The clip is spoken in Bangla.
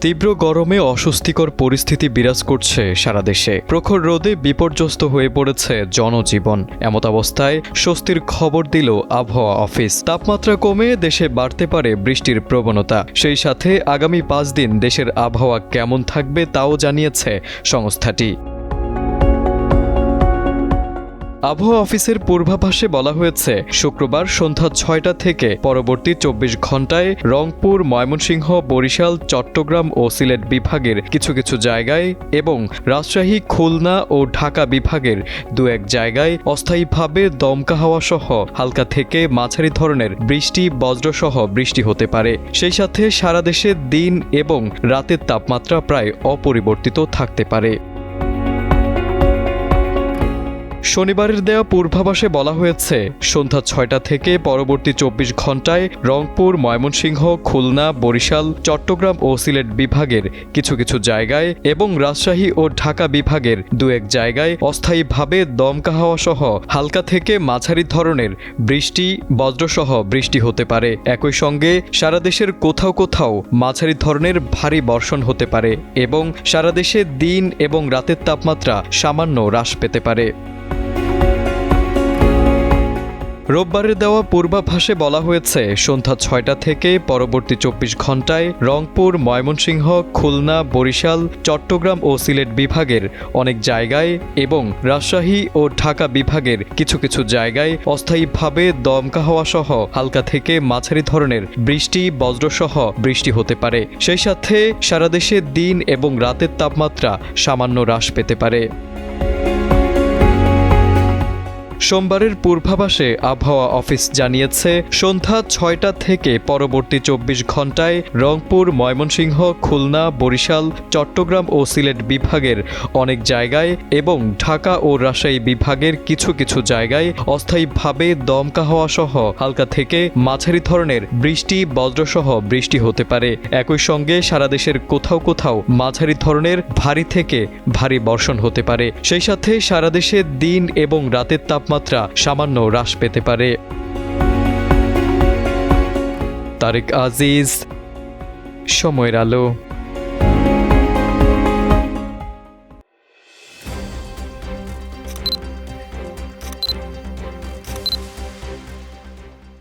তীব্র গরমে অস্বস্তিকর পরিস্থিতি বিরাজ করছে সারা দেশে। প্রখর রোদে বিপর্যস্ত হয়ে পড়েছে জনজীবন। এমত অবস্থায় স্বস্তির খবর দিল আবহাওয়া অফিস। তাপমাত্রা কমে দেশে বাড়তে পারে বৃষ্টির প্রবণতা। সেই সাথে আগামী পাঁচ দিন দেশের আবহাওয়া কেমন থাকবে তাও জানিয়েছে সংস্থাটি। আবহাওয়া অফিসের পূর্বাভাসে বলা হয়েছে, শুক্রবার সন্ধ্যা ছয়টা থেকে পরবর্তী চব্বিশ ঘন্টায় রংপুর, ময়মনসিংহ, বরিশাল, চট্টগ্রাম ও সিলেট বিভাগের কিছু কিছু জায়গায় এবং রাজশাহী, খুলনা ও ঢাকা বিভাগের দু এক জায়গায় অস্থায়ীভাবে দমকা হাওয়া সহ হালকা থেকে মাঝারি ধরনের বৃষ্টি, বজ্রসহ বৃষ্টি হতে পারে। সেই সাথে সারা দেশে দিন এবং রাতের তাপমাত্রা প্রায় অপরিবর্তিত থাকতে পারে। শনিবারের দেয়া পূর্বাভাসে বলা হয়েছে, সন্ধ্যা ছয়টা থেকে পরবর্তী চব্বিশ ঘন্টায় রংপুর, ময়মনসিংহ, খুলনা, বরিশাল, চট্টগ্রাম ও সিলেট বিভাগের কিছু কিছু জায়গায় এবং রাজশাহী ও ঢাকা বিভাগের দু এক জায়গায় অস্থায়ীভাবে দমকা হাওয়া সহ হালকা থেকে মাঝারি ধরনের বৃষ্টি, বজ্রসহ বৃষ্টি হতে পারে। একই সঙ্গে সারা দেশের কোথাও কোথাও মাঝারি ধরনের ভারী বর্ষণ হতে পারে এবং সারা দেশে দিন এবং রাতের তাপমাত্রা সামান্য হ্রাস পেতে পারে। রোববারের দেওয়া পূর্বাভাসে বলা হয়েছে, সন্ধ্যা ছয়টা থেকে পরবর্তী চব্বিশ ঘন্টায় রংপুর, ময়মনসিংহ, খুলনা, বরিশাল, চট্টগ্রাম ও সিলেট বিভাগের অনেক জায়গায় এবং রাজশাহী ও ঢাকা বিভাগের কিছু কিছু জায়গায় অস্থায়ীভাবে দমকা হওয়া সহ হালকা থেকে মাঝারি ধরনের বৃষ্টি, বজ্রসহ বৃষ্টি হতে পারে। সেই সাথে সারা দেশে দিন এবং রাতের তাপমাত্রা সামান্য হ্রাস পেতে পারে। সোমবারের পূর্বাভাসে আবহাওয়া অফিস জানিয়েছে, সন্ধ্যা ছয়টা থেকে পরবর্তী চব্বিশ ঘন্টায় রংপুর, ময়মনসিংহ, খুলনা, বরিশাল, চট্টগ্রাম ও সিলেট বিভাগের অনেক জায়গায় এবং ঢাকা ও রাজশাহী বিভাগের কিছু কিছু জায়গায় অস্থায়ীভাবে দমকা হওয়া সহ হালকা থেকে মাঝারি ধরনের বৃষ্টি, বজ্রসহ বৃষ্টি হতে পারে। একই সঙ্গে সারা দেশের কোথাও কোথাও মাঝারি ধরনের ভারী থেকে ভারী বর্ষণ হতে পারে। সেই সাথে সারা দেশে দিন এবং রাতের তাপমাত্রা সামান্য হ্রাস পেতে পারে। তারেক আজিজ সময়ের আলো।